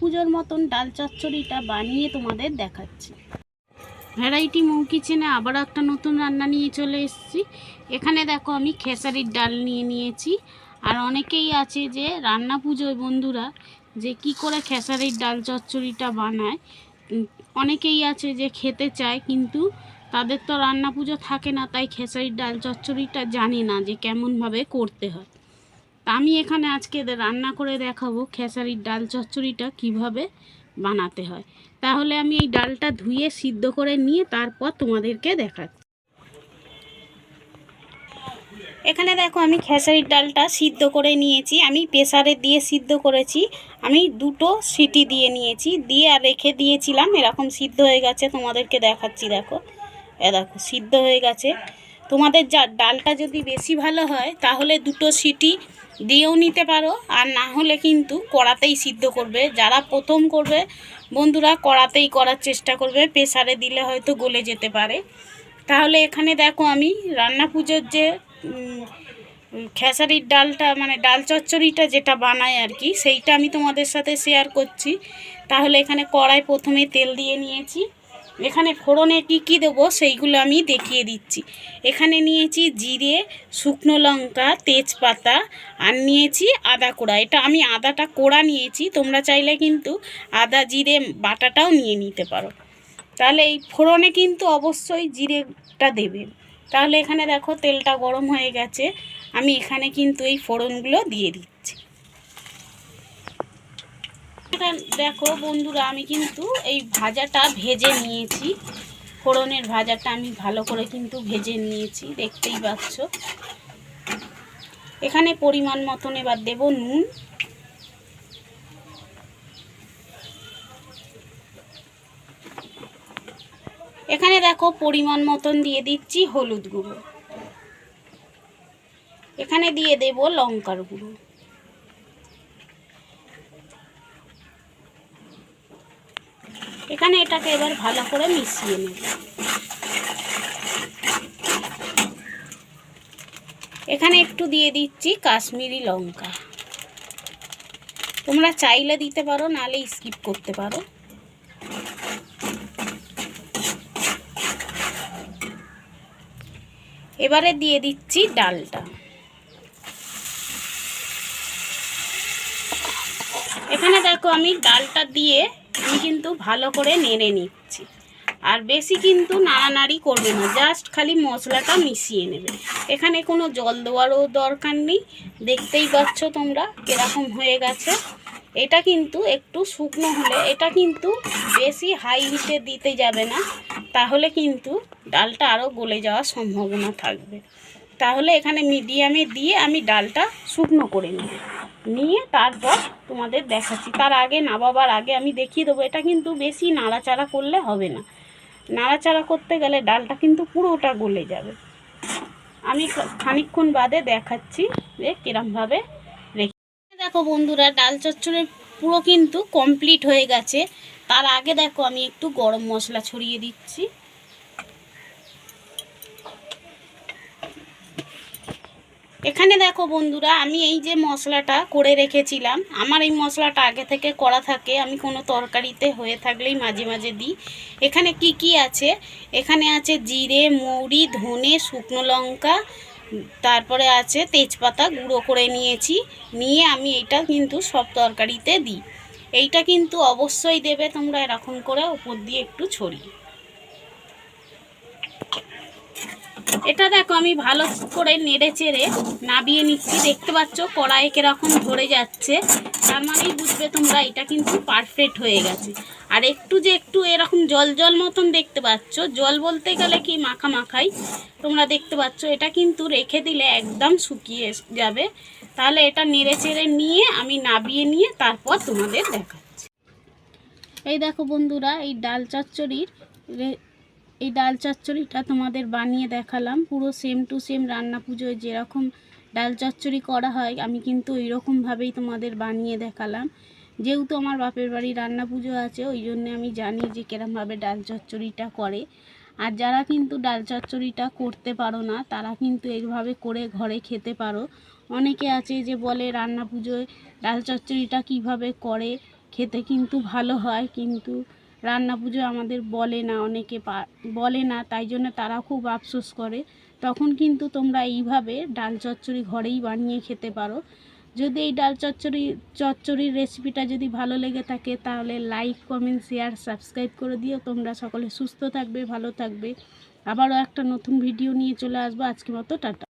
পুজোর মতন ডাল চচ্চড়িটা বানিয়ে তোমাদের দেখাচ্ছি। ভ্যারাইটি মৌ কিচেনে আবার একটা নতুন রান্না নিয়ে চলে এসেছি। এখানে দেখো আমি খেসারির ডাল নিয়ে নিয়েছি। আর অনেকেই আছে যে রান্না পুজোয় বন্ধুরা যে কি করে খেসারির ডাল চচ্চড়িটা বানায় অনেকেই আছে যে খেতে চায় কিন্তু তাদের তো রান্না পুজো থাকে না, তাই খেসারির ডাল চচ্চড়িটা জানে না যে কেমনভাবে করতে হয়। তা আমি এখানে আজকে এদের রান্না করে দেখাবো খেসারির ডাল চচ্চড়িটা কীভাবে বানাতে হয়। তাহলে আমি এই ডালটা ধুয়ে সিদ্ধ করে নিয়ে তারপর তোমাদেরকে দেখাচ্ছি। এখানে দেখো আমি খেসারির ডালটা সিদ্ধ করে নিয়েছি। আমি প্রেসারে দিয়ে সিদ্ধ করেছি। আমি দুটো সিটি দিয়ে নিয়েছি। দিয়ে আর রেখে দিয়েছিলাম। এরকম সিদ্ধ হয়ে গেছে। তোমাদেরকে দেখাচ্ছি, দেখো। এ দেখো, সিদ্ধ হয়ে গেছে। তোমাদের যা ডালটা যদি বেশি ভালো হয়, তাহলে দুটো সিটি দিয়েও নিতে পারো, আর না হলে কিন্তু কড়াতেই সিদ্ধ করবে। যারা প্রথম করবে, বন্ধুরা কড়াতেই করার চেষ্টা করবে, প্রেসারে দিলে হয়তো গলে যেতে পারে। তাহলে এখানে দেখো আমি রান্না পুজোর যে খেসারির ডালটা মানে ডাল চচ্চড়িটা যেটা বানায় আর কি, সেইটা আমি তোমাদের সাথে শেয়ার করছি। তাহলে এখানে কড়াই প্রথমে তেল দিয়ে নিয়েছি। এখানে ফোড়নে কী কী দেবো সেইগুলো আমি দেখিয়ে দিচ্ছি। এখানে নিয়েছি জিরে, শুকনো লঙ্কা, তেজপাতা আর নিয়েছি আদা কোড়া। এটা আমি আদাটা কোড়া নিয়েছি, তোমরা চাইলে কিন্তু আদা, জিরে, বাটাটাও নিয়ে নিতে পারো। তাহলে এই ফোড়নে কিন্তু অবশ্যই জিরেটা দেবে। তাহলে এখানে দেখো তেলটা গরম হয়ে গেছে। আমি এখানে কিন্তু এই ফোড়নগুলো দিয়ে দিচ্ছি। এটা দেখো বন্ধুরা, আমি কিন্তু এই ভাজাটা ভেজে নিয়েছি। ফোড়নের ভাজাটা আমি ভালো করে কিন্তু ভেজে নিয়েছি, দেখতেই পাচ্ছ। এখানে পরিমাণ মতন এবার দেব নুন। এখানে দেখো পরিমাণ মতন দিয়ে দিচ্ছি হলুদ গুঁড়ো। এখানে দিয়ে দেব লঙ্কার গুঁড়ো। এখানে এটাকে এবার ভালো করে মিশিয়ে নেব। এখানে একটু দিয়ে দিচ্ছি কাশ্মীরি লঙ্কা। তোমরা চাইলে দিতে পারো নালে স্কিপ করতে পারো। এবারে দিয়ে দিচ্ছি ডালটা। এখানে দেখো আমি ডালটা দিয়ে আমি কিন্তু ভালো করে নেড়ে নিচ্ছি। আর বেশি কিন্তু নাড়ানাড়ি করবে না জাস্ট খালি মশলাটা মিশিয়ে নেবে। এখানে কোনো জল দেওয়ারও দরকার নেই। দেখতেই পাচ্ছ তোমরা কীরকম হয়ে গেছে। এটা কিন্তু একটু শুকনো হলে, এটা কিন্তু বেশি হাই হিটে দিতে যাবে না। তাহলে কিন্তু ডালটা আরও গলে যাওয়ার সম্ভাবনা থাকবে। তাহলে এখানে মিডিয়ামে দিয়ে আমি ডালটা শুকনো করে নিই নিয়ে তারপর তোমাদের দেখাচ্ছি। তার আগে নাবাবার আগে আমি দেখিয়ে দেবো। এটা কিন্তু বেশি নাড়াচাড়া করলে হবে না। নাড়াচাড়া করতে গেলে ডালটা কিন্তু পুরোটা গলে যাবে। আমি খানিকক্ষণ বাদে দেখাচ্ছি যে কিরমভাবে রেখে দেখো বন্ধুরা, ডাল চচ্চড়ি পুরো কিন্তু কমপ্লিট হয়ে গেছে। তার আগে দেখো আমি একটু গরম মশলা ছড়িয়ে দিচ্ছি। এখানে দেখো বন্ধুরা, আমি এই যে মশলাটা করে রেখেছিলাম, আমার এই মশলাটা আগে থেকে করা থাকে, আমি কোনো তরকারিতে হয়ে থাকলেই মাঝে মাঝে দিই। এখানে কি কি আছে? এখানে আছে জিরে, মৌরি, ধনে, শুকনো লঙ্কা, তারপরে আছে তেজপাতা গুঁড়ো করে নিয়েছি, নিয়ে আমি এটা কিন্তু সব তরকারিতে দিই। এইটা কিন্তু অবশ্যই দেবে তোমরা, এরকম করে উপর দিয়ে একটু ছড়িয়ে। এটা দেখো, আমি ভালো করে নেড়ে চেড়ে নাবিয়ে নিচ্ছি। দেখতে পাচ্ছ, কড়াই কীরকম ধরে যাচ্ছে। তার মানেই বুঝবে তোমরা, এটা কিন্তু পারফেক্ট হয়ে গেছে। আর একটু যে একটু এরকম জল জল মতন দেখতে পাচ্ছ, জল বলতে গেলে কি, মাখা মাখাই। তোমরা দেখতে পাচ্ছ, এটা কিন্তু রেখে দিলে একদম শুকিয়ে যাবে। তাহলে এটা নেড়ে চেড়ে নিয়ে আমি নাবিয়ে নিয়ে তারপর তোমাদের দেখাচ্ছি। এই দেখো বন্ধুরা, এই ডাল চচ্চড়ির এই ডাল চচ্চড়িটা তোমাদের বানিয়ে দেখালাম। পুরো সেম টু সেম রান্না পুজোয় যেরকম ডাল চচ্চড়ি করা হয়, আমি কিন্তু ওই রকমভাবেই তোমাদের বানিয়ে দেখালাম। যেহেতু আমার বাপের বাড়ি রান্না পুজো আছে, ওই জন্য আমি জানি যে কিরমভাবে ডাল চচ্চড়িটা করে। আর যারা কিন্তু ডাল চচ্চড়িটা করতে পারো না, তারা কিন্তু এইভাবে করে ঘরে খেতে পারো। অনেকে আছে যে বলে রান্না পুজোয় ডাল চচ্চড়িটা কীভাবে করে, খেতে কিন্তু ভালো হয়, কিন্তু রান্না পুজো আমাদের বলে না, অনেকে বলে না, তাই জন্য তারা খুব আফসোস করে। তখন কিন্তু তোমরা এইভাবে ডাল চচ্চড়ি ঘরেই বানিয়ে খেতে পারো। যদি এই ডাল চচ্চড়ি, চচ্চড়ির রেসিপিটা যদি ভালো লেগে থাকে, তাহলে লাইক, কমেন্ট, শেয়ার, সাবস্ক্রাইব করে দিও। তোমরা সকলে সুস্থ থাকবে, ভালো থাকবে। আবারও একটা নতুন ভিডিও নিয়ে চলে আসব। আজকে মতো টাটা।